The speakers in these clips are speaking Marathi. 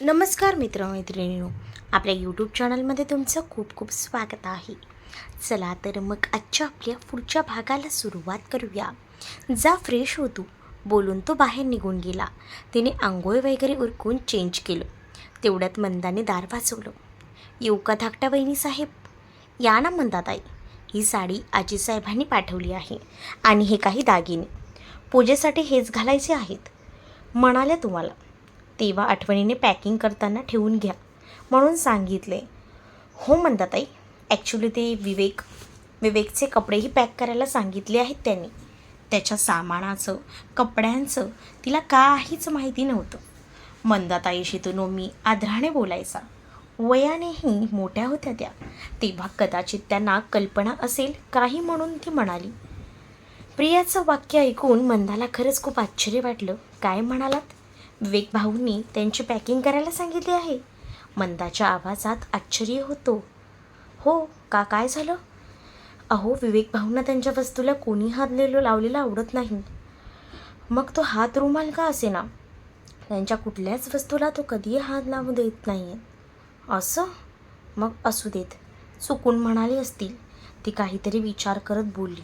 नमस्कार मित्रमैत्रिणींनो आपल्या यूट्यूब चॅनलमध्ये तुमचं खूप खूप स्वागत आहे. चला तर मग आजच्या आपल्या पुढच्या भागाला सुरुवात करूया. जा फ्रेश होतो बोलून तो बाहेर निघून गेला. तिने आंघोळ वगैरे उरकून चेंज केलं. तेवढ्यात मंदाने दार वाचवलं येऊ का धाकट्या बहिणी साहेब? या ना मंदाताई. ही साडी आजीसाहेबांनी पाठवली आहे आणि हे काही दागिने. पूजेसाठी हेच घालायचे आहेत. म्हणाल्या तुम्हाला तेव्हा आठवणीने पॅकिंग करताना ठेवून घ्या. म्हणून सांगितले हो मंदाताई ॲक्च्युली ते विवेक विवेकचे कपडेही पॅक करायला सांगितले आहेत त्यांनी. त्याच्या सामानाचं कपड्यांचं तिला काहीच माहिती नव्हतं. मंदाताईशी तो नोमी आदराने बोलायचा. वयानेही मोठ्या होत्या त्या. तेव्हा कदाचित त्यांना कल्पना असेल काही म्हणून ती म्हणाली प्रियाचं वाक्य ऐकून मंदाला खरंच खूप आश्चर्य वाटलं. काय म्हणालात? विवेक भाऊंनी त्यांची पॅकिंग करायला सांगितली आहे. मंदाच्या आवाजात आश्चर्य होतो. हो का काय झालं? अहो विवेक भाऊंना त्यांच्या वस्तूला कोणी हात लिहिलो लावलेला आवडत नाही. मग तो हात रुमाल का असेना? त्यांच्या कुठल्याच वस्तूला तो कधीही हात लावू देत नाही आहे असं? मग असू देत. चुकून म्हणाली असतील. ती काहीतरी विचार करत बोलली.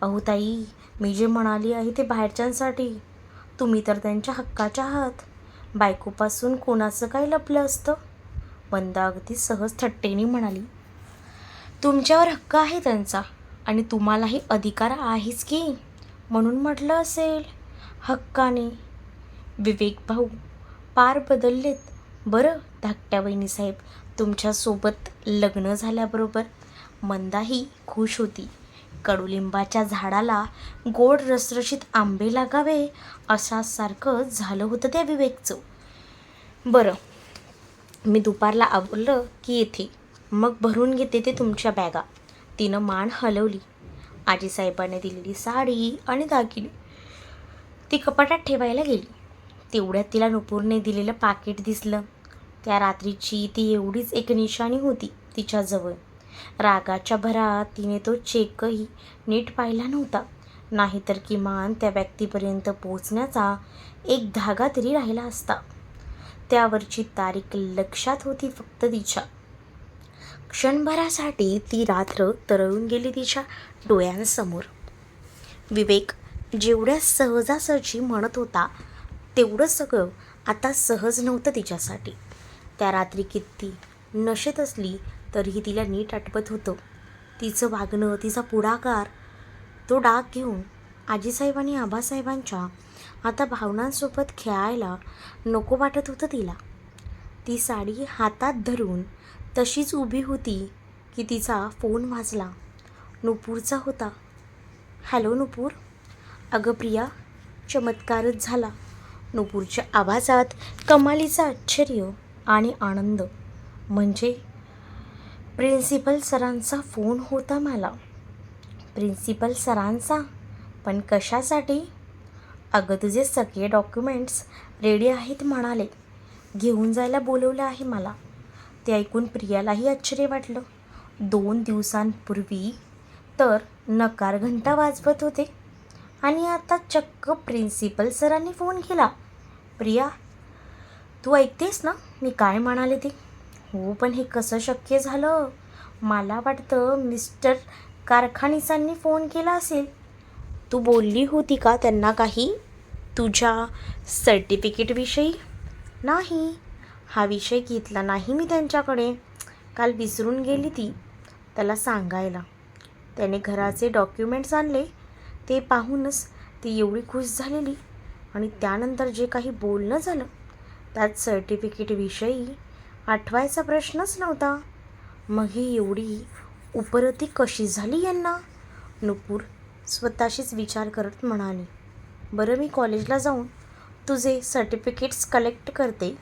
अहो ताई मी जे म्हणाली आहे ते बाहेरच्यांसाठी. तुम्ही तर त्यांच्या हक्काच्या आहात. बायकोपासून कोणाचं काय लपलं असतं? वंदा अगदी सहज थट्टेने म्हणाली. तुमच्यावर हक्क आहे त्यांचा आणि तुम्हालाही अधिकार आहेच की म्हणून म्हटलं असेल. हक्काने. विवेक भाऊ पार बदललेत. बरं धाकट्या वहिनीसाहेब तुमच्यासोबत लग्न झाल्याबरोबर मंदाही खुश होती. कडुलिंबाच्या झाडाला गोड रसरशीत आंबे लागावे अशासारखं झालं होतं त्या विवेकचं. बरं मी दुपारला आवरलं की येथे मग भरून घेते ते तुमच्या बॅगा. तिनं मान हलवली. आजीसाहेबाने दिलेली साडी आणि दागिने. ती कपाटात ठेवायला गेली. तेवढ्यात तिला नुपूरने दिलेलं पाकिट दिसलं. त्या रात्रीची ती एवढीच एक निशाणी होती तिच्याजवळ. रागाच्या भरात तिने तो चेकही नीट पाहिला नव्हता. नाहीतर किमान त्या व्यक्तीपर्यंत पोचण्याचा एक धागा तरी राहिला असता. त्यावरची तारीख लक्षात होती फक्त तिच्या. क्षणभरासाठी ती रात्र तरळून गेली तिच्या डोळ्यांसमोर. विवेक जेवढ्या सहजासहजी म्हणत होता तेवढं सगळं आता सहज नव्हतं तिच्यासाठी. त्या रात्री किती नशेत असली तरीही तिला नीट आठवत होतं. तिचं वागणं तिचा पुढाकार तो डाग घेऊन आजीसाहेब आणि आबासाहेबांच्या आता भावनांसोबत खेळायला नको वाटत होतं तिला. ती साडी हातात धरून तशीच उभी होती की तिचा फोन वाजला. नुपूरचा होता. हॅलो नुपूर. अगं प्रिया चमत्कारच झाला. नुपूरच्या आवाजात कमालीचं आश्चर्य आणि आनंद. म्हणजे प्रिन्सिपल सरांचा फोन होता मला. प्रिन्सिपल सरांचा? पण कशासाठी? अगं तुझे सगळे डॉक्युमेंट्स रेडी आहेत म्हणाले. घेऊन जायला बोलवलं आहे मला. ते ऐकून प्रियालाही आश्चर्य वाटलं. दोन दिवसांपूर्वी तर नकार घंटा वाजवत होते. आणि आता चक्क प्रिन्सिपल सरांनी फोन केला. प्रिया तू ऐकतेस ना मी काय म्हणाले ते? हो पण हे कसं शक्य झालं? मला वाटतं मिस्टर कारखानिसांनी फोन केला असेल. तू बोलली होती का त्यांना काही? तुझ्या सर्टिफिकेटविषयी? नाही. हा विषय घेतला नाही मी त्यांच्याकडे. काल विसरून गेली ती. त्याला सांगायला. त्याने घराचे डॉक्युमेंट्स आणले. ते पाहूनच ती एवढी खुश झालेली. आणि त्यानंतर जे काही बोलणं झालं त्यात सर्टिफिकेटविषयी आठवायचा प्रश्नच नव्हता. मग ही एवढी उपरती कशी झाली यांना? नुपूर स्वतःशीच विचार करत म्हणाली बरं मी कॉलेजला जाऊन तुझे सर्टिफिकेट्स कलेक्ट करते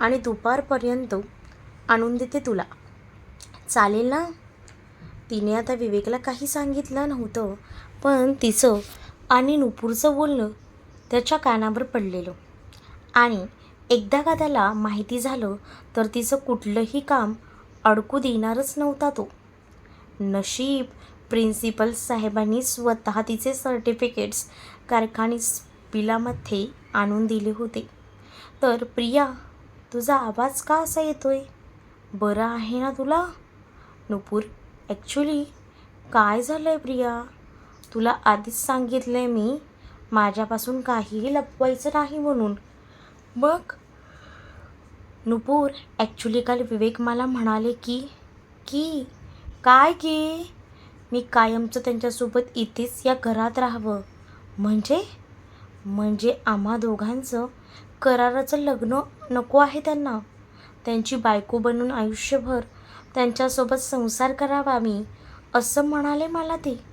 आणि दुपारपर्यंत आणून देते तुला. चालेल ना? तिने आता विवेकला काही सांगितलं नव्हतं पण तिचं आणि नुपूरचं बोलणं त्याच्या कानावर पडलेलं. आणि एकदा का त्याला माहिती झालं तर तिचं कुठलंही काम अडकू देणारच नव्हता तो. नशीब प्रिन्सिपल साहेबांनी स्वतः तिचे सर्टिफिकेट्स कारखानीस बिलामध्ये आणून दिले होते. तर प्रिया तुझा आवाज का असा येतोय? बरं आहे ना तुला? नुपूर ॲक्च्युली काय झालं आहे प्रिया? तुला आधीच सांगितलं आहे मी माझ्यापासून काहीही लपवायचं नाही म्हणून. मग? नुपूर ॲक्च्युली काल विवेक मला म्हणाले की की काय की? मी कायमचं त्यांच्यासोबत इथेच या घरात राहावं. म्हणजे? म्हणजे आम्हा दोघांचं कराराचं लग्न नको आहे त्यांना. त्यांची बायको बनून आयुष्यभर त्यांच्यासोबत संसार करावा मी असं म्हणाले मला ते.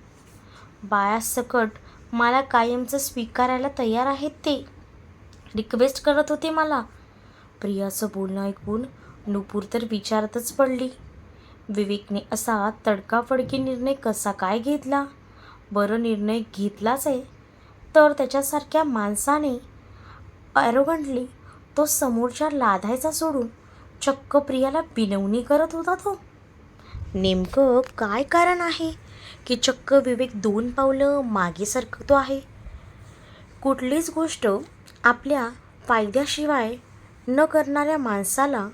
बायासकट मला कायमचं स्वीकारायला तयार आहेत ते. रिक्वेस्ट करत होते मला. प्रियाचं बोलणं ऐकून नुपूर तर विचारतच पडली. विवेकने असा तडकाफडकी निर्णय कसा काय घेतला? बरं निर्णय घेतलाच आहे. तर त्याच्यासारख्या माणसाने ॲरोगंटली तो समोरच्या लाधायचा सोडून चक्क प्रियाला बिनवणी करत होता तो. नेमकं काय कारण आहे की चक्क विवेक दोन पावलं मागे सरकतो आहे? कुठलीच गोष्ट आपल्या फायद्याशिवाय न करणाऱ्या माणसाला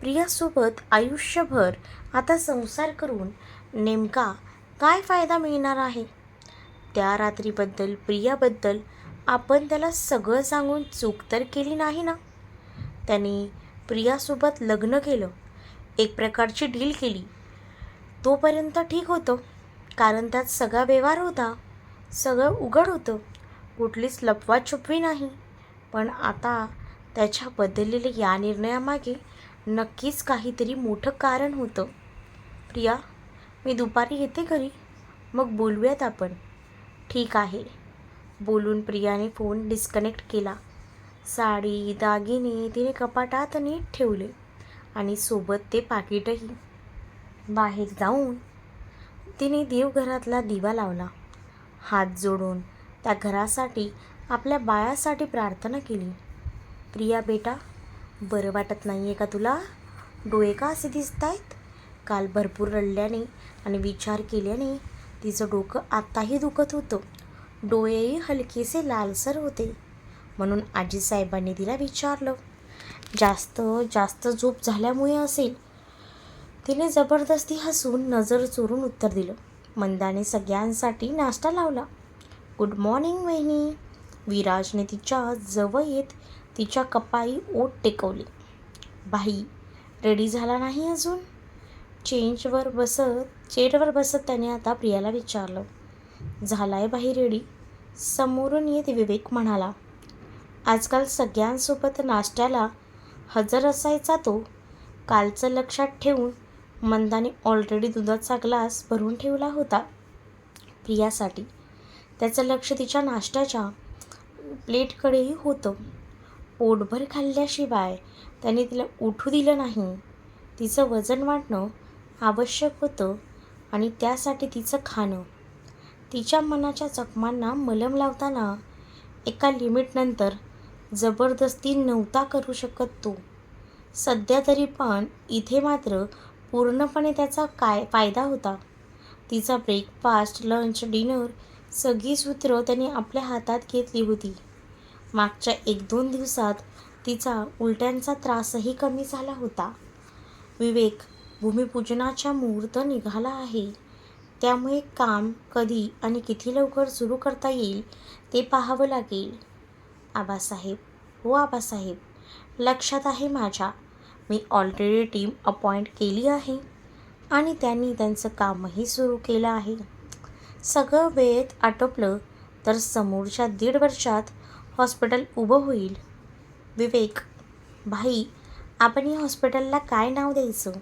प्रियासोबत आयुष्यभर आता संसार करून नेमका काय फायदा मिळणार आहे? त्या रात्रीबद्दल प्रियाबद्दल आपण त्याला सगळं सांगून चूक तर केली नाही ना? त्याने प्रियासोबत लग्न केलं. एक प्रकारची डील केली. तोपर्यंत ठीक होतं. कारण त्यात सगळा व्यवहार होता. सगळं उघड होतं. कुठलीच लपवाछुपवी नाही. पण आता त्याच्या बदललेल्या या निर्णयामागे नक्कीच काहीतरी मोठं कारण होतं. प्रिया मी दुपारी येते घरी. मग बोलूयात आपण. ठीक आहे. बोलून प्रियाने फोन डिस्कनेक्ट केला. साडी दागिने तिने कपाटात नीट ठेवले आणि सोबत ते पाकिटही. बाहेर जाऊन तिने देवघरातला दिवा लावला. हात जोडून त्या घरासाठी आपल्या बाळासाठी प्रार्थना केली. प्रिया बेटा बरं वाटत नाही आहे का तुला? डोळे का असे दिसत आहेत काल भरपूर रडल्याने आणि विचार केल्याने तिचं डोकं आत्ताही दुखत होतं. डोळेही हलकेसे लालसर होते. म्हणून आजीसाहेबांनी तिला विचारलं जास्त जास्त झोप झाल्यामुळे असेल? तिने जबरदस्ती हसून नजर चोरून उत्तर दिलं. मंदाने सगळ्यांसाठी नाश्ता लावला. गुड मॉर्निंग वहिनी. विराजने तिच्या जवळ येत तिच्या कपाई ओट टेकवली. बाई रेडी झाला नाही अजून? चेंजवर बसत चेअरवर बसत त्याने आता प्रियाला विचारलं. झालाय बाई रेडी समोरून येत विवेक म्हणाला आजकाल सगळ्यांसोबत नाश्त्याला हजर असायचा तो. कालचं लक्षात ठेवून मंदाने ऑलरेडी दुधाचा ग्लास भरून ठेवला होता प्रियासाठी. त्याचं लक्ष तिच्या नाश्त्याच्या प्लेटकडेही होतं. पोटभर खाल्ल्याशिवाय त्याने तिला उठू दिलं नाही. तिचं वजन वाढणं आवश्यक होतं आणि त्यासाठी तिचं खाणं. तिच्या मनाच्या जखमांना मलम लावताना एका लिमिटनंतर जबरदस्ती नव्हता करू शकत तो. सध्या तरी पण इथे मात्र पूर्णपणे त्याचा काय फायदा होता? तिचा ब्रेकफास्ट लंच डिनर सगळी सूत्र त्याने आपल्या हातात घेतली होती. मागच्या एक दोन दिवसात तिचा उलट्यांचा त्रासही कमी झाला होता. विवेक भूमिपूजनाच्या मुहूर्त निघाला आहे. त्यामुळे काम कधी आणि किती लवकर सुरू करता येईल ते पाहावं लागेल. आबासाहेब हो आबासाहेब लक्षात आहे माझ्या. मी ऑलरेडी टीम अपॉइंट केली आहे आणि त्यांनी त्यांचं कामही सुरू केलं आहे. सगळं वेळेत आटोपलं तर समोरच्या दीड वर्षात हॉस्पिटल उभं होईल. विवेक भाई आपण या हॉस्पिटलला काय नाव द्यायचं?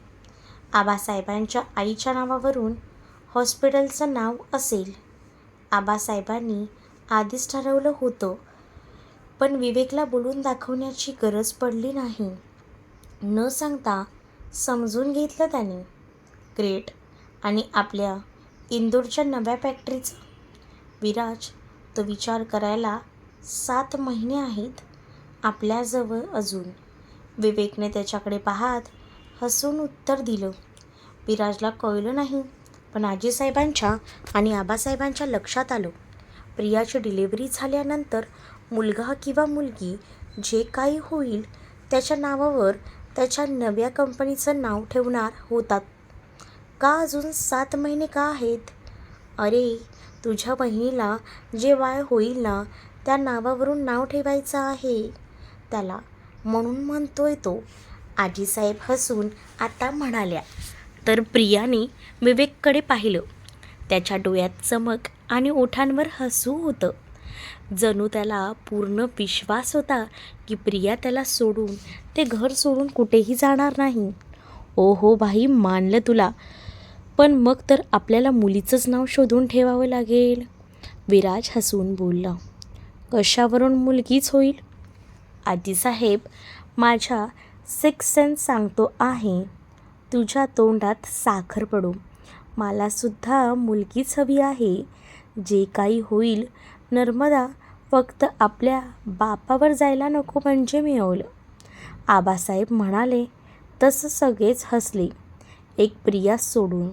आबासाहेबांच्या आईच्या नावावरून हॉस्पिटलचं नाव असेल. आबासाहेबांनी आधीच ठरवलं होतं पण विवेकला बोलून दाखवण्याची गरज पडली नाही. न सांगता समजून घेतलं त्याने. ग्रेट. आणि आपल्या इंदोरच्या नव्या फॅक्टरीचं? विराज तो विचार करायला सात महिने आहेत आपल्याजवळ अजून. विवेकने त्याच्याकडे पाहत हसून उत्तर दिलं. विराजला कळलं नाही पण आजीसाहेबांच्या आणि आबासाहेबांच्या लक्षात आलं. प्रियाची डिलिव्हरी झाल्यानंतर मुलगा किंवा मुलगी जे काही होईल त्याच्या नावावर त्याच्या नव्या कंपनीचं नाव ठेवणार होतात. का अजून सात महिने का आहेत? अरे तुझ्या बहिणीला जे वय होईल ना त्या नावावरून नाव ठेवायचं आहे. त्याला म्हणून म्हणतोय तो. आजीसाहेब हसून आता म्हणाल्या तर प्रियाने विवेककडे पाहिलं. त्याच्या डोळ्यात चमक आणि ओठांवर हसू होतं. जणू त्याला पूर्ण विश्वास होता की प्रिया त्याला सोडून ते घर सोडून कुठेही जाणार नाही. ओहो भाई मानलं तुला. पण मग तर आपल्याला मुलीचंच नाव शोधून ठेवावं लागेल. विराज हसून बोलला कशावरून मुलगीच होईल? आजीसाहेब माझ्या सिक्स सेन्स सांगतो आहे. तुझ्या तोंडात साखर पडू. मलासुद्धा मुलगीच हवी आहे. जे काही होईल नर्मदा फक्त आपल्या बापावर जायला नको म्हणजे मिळवलं. आबासाहेब म्हणाले तसं सगळेच हसले. एक प्रिया सोडून.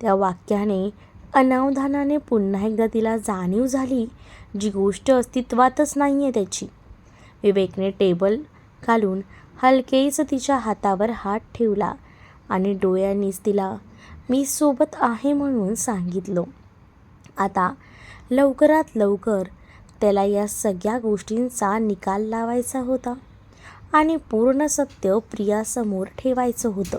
त्या वाक्याने अनावधानाने पुन्हा एकदा तिला जाणीव झाली जी गोष्ट अस्तित्वातच नाही आहे त्याची. विवेकने टेबल घालून हलकेच तिच्या हातावर हात ठेवला आणि डोळ्यांनीच तिला मी सोबत आहे म्हणून सांगितलं. आता लवकरात लवकर त्याला या सगळ्या गोष्टींचा निकाल लावायचा होता आणि पूर्ण सत्य प्रियासमोर ठेवायचं होतं.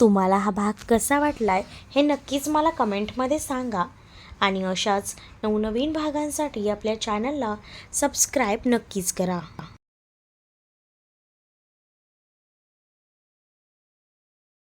तुम्हाला हा भाग कसा वाटला आहे हे नक्कीच मला कमेंटमध्ये सांगा. आणि अशाच नवनवीन भागांसाठी आपल्या चॅनलला सबस्क्राईब नक्कीच करा.